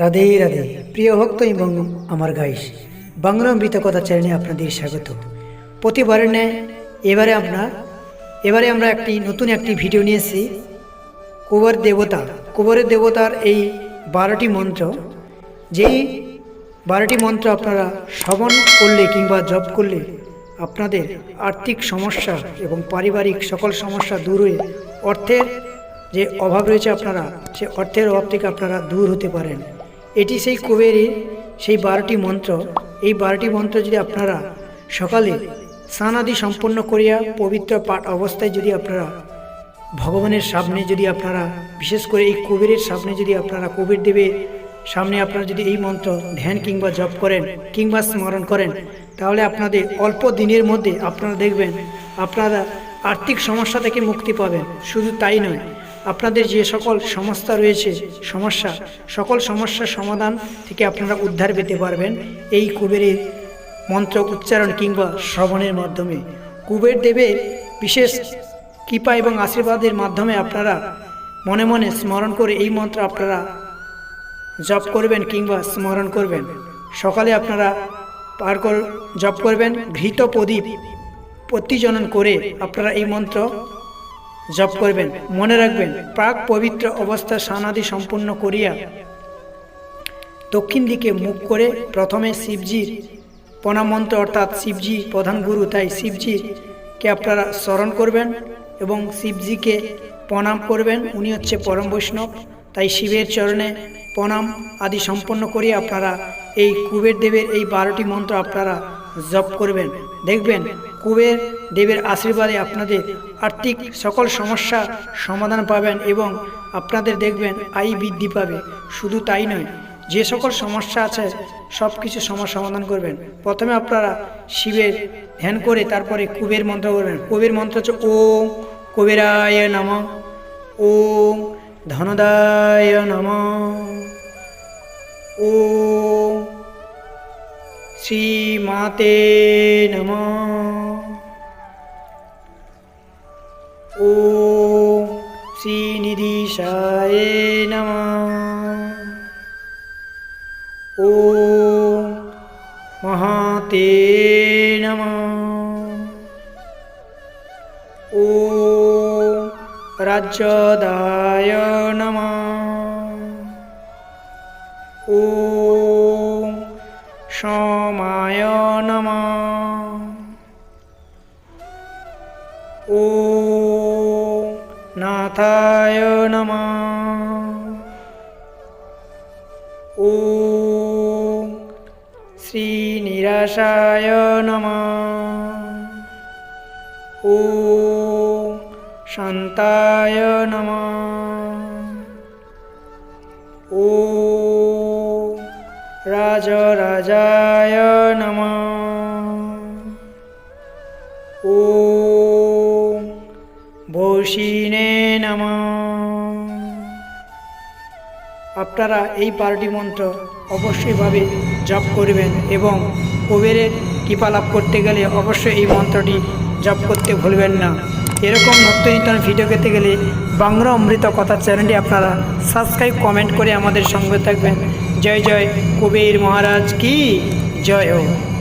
রাধে রাধে। প্রিয় ভক্ত এবং আমার গাইস, বাংলা অমৃত কথা চ্যানেলে আপনাদের স্বাগত। প্রতিবারের ন্যায় এবারে আমরা এবারে আমরা একটি নতুন একটি ভিডিও নিয়েছি কুবর দেবতা কুবরের দেবতার এই বারোটি মন্ত্র, যেই বারোটি মন্ত্র আপনারা শ্রবণ করলে কিংবা জপ করলে আপনাদের আর্থিক সমস্যা এবং পারিবারিক সকল সমস্যা দূর হয়ে অর্থের যে অভাব রয়েছে আপনারা, সে অর্থের অভাব থেকে আপনারা দূর হতে পারেন। এটি সেই কুবেরের সেই বারোটি মন্ত্র। এই বারোটি মন্ত্র যদি আপনারা সকালে স্নানাদি সম্পন্ন করিয়া পবিত্র পাঠ অবস্থায় যদি আপনারা ভগবানের সামনে যদি আপনারা, বিশেষ করে এই কুবেরের সামনে যদি আপনারা, কুবের দেবের সামনে আপনারা যদি এই মন্ত্র ধ্যান কিংবা জপ করেন কিংবা স্মরণ করেন, তাহলে আপনাদের অল্প দিনের মধ্যে আপনারা দেখবেন আপনারা আর্থিক সমস্যা থেকে মুক্তি পাবেন। শুধু তাই নয় আপনাদের যে সকল সমস্যা রয়েছে, সমস্যা, সকল সমস্যার সমাধান থেকে আপনারা উদ্ধার পেতে পারবেন এই কুবেরের মন্ত্র উচ্চারণ কিংবা শ্রবণের মাধ্যমে। কুবের দেবের বিশেষ কৃপা এবং আশীর্বাদের মাধ্যমে আপনারা মনে মনে স্মরণ করে এই মন্ত্র আপনারা জপ করবেন কিংবা স্মরণ করবেন। সকালে আপনারা পার কর জপ করবেন, ঘৃত প্রদীপ প্রতিজনন করে আপনারা এই মন্ত্র জপ করবেন, মনে রাখবেন, প্রাক পবিত্র অবস্থা স্নানাদি সম্পূর্ণ করিয়া দক্ষিণ দিকে মুখ করে প্রথমে শিবজির মন্ত্র অর্থাৎ শিবজি প্রধান গুরু, তাই শিবজিকে আপনারা স্মরণ করবেন এবং শিবজিকে প্রণাম করবেন, উনি হচ্ছে পরম বৈষ্ণব, তাই শিবের চরণে প্রণাম আদি সম্পন্ন করে আপনারা এই কুবের দেবের এই বারোটি মন্ত্র আপনারা জপ করবেন, দেখবেন কুবের দেবের আশীর্বাদে আপনাদের আর্থিক সকল সমস্যা সমাধান পাবেন এবং আপনাদের দেখবেন আয় বৃদ্ধি পাবে। শুধু তাই নয়, যে সকল সমস্যা আছে সব কিছু সমস্যা সমাধান করবেন। প্রথমে আপনারা শিবের ধ্যান করে তারপরে কুবের মন্ত্র করবেন। কুবের মন্ত্র হচ্ছে ও কুবেরায় নম ও ধনদায় নম ও শ্রীমাতে নম। শ্রীনিধিশায় নম। ও মহাতে নম। ও রাজ্যদায় নম। ও সমায় নাথায় নম ও শ্রীনিরাশায় নম ও শান্তায় নম ও রাজরাজায় নম বৌসিনে নম। আপনারা এই পার্টি মন্ত্র অবশ্যইভাবে জপ করবেন এবং কুবেরের কৃপা লাভ করতে গেলে অবশ্যই এই মন্ত্রটি জপ করতে ভুলবেন না। এরকম নতুন নতুন ভিডিও পেতে গেলে বাংলা অমৃত কথা চ্যানেলটি আপনারা সাবস্ক্রাইব, কমেন্ট করে আমাদের সঙ্গে থাকবেন। জয় জয় কুবের মহারাজ কি? জয় হোক।